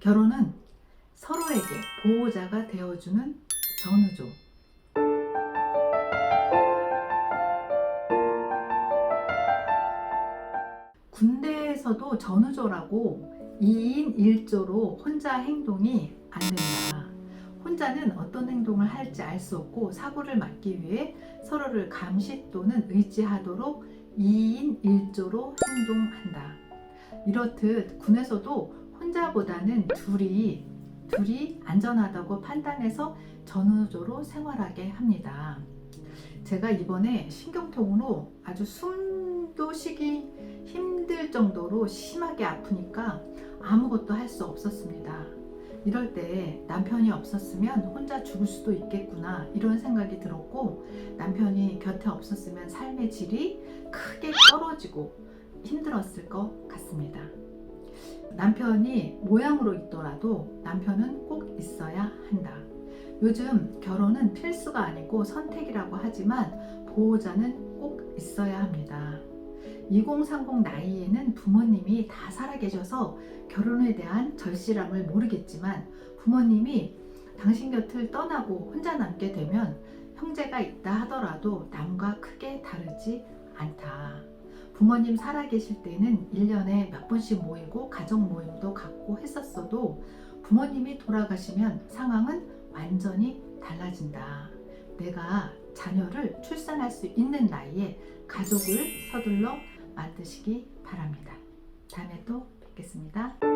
결혼은 서로에게 보호자가 되어주는 전우조. 군대에서도 전우조라고 2인 1조로 혼자 행동이 안 된다. 혼자는 어떤 행동을 할지 알 수 없고 사고를 막기 위해 서로를 감시 또는 의지하도록 2인 1조로 행동한다. 이렇듯 군에서도 혼자보다는 둘이 둘이 안전하다고 판단해서 전우조로 생활하게 합니다. 제가 이번에 신경통으로 아주 숨도 쉬기 힘들 정도로 심하게 아프니까 아무것도 할 수 없었습니다. 이럴 때 남편이 없었으면 혼자 죽을 수도 있겠구나 이런 생각이 들었고 남편이 곁에 없었으면 삶의 질이 크게 떨어지고 힘들었을 것 같습니다. 남편이 모양으로 있더라도 남편은 꼭 있어야 한다. 요즘 결혼은 필수가 아니고 선택이라고 하지만 보호자는 꼭 있어야 합니다. 2030 나이에는 부모님이 다 살아계셔서 결혼에 대한 절실함을 모르겠지만 부모님이 당신 곁을 떠나고 혼자 남게 되면 형제가 있다 하더라도 남과 크게 다르지 않다. 부모님 살아계실 때는 1년에 몇 번씩 모이고 가족 모임도 갖고 했었어도 부모님이 돌아가시면 상황은 완전히 달라진다. 내가 자녀를 출산할 수 있는 나이에 가족을 서둘러 만드시기 바랍니다. 다음에 또 뵙겠습니다.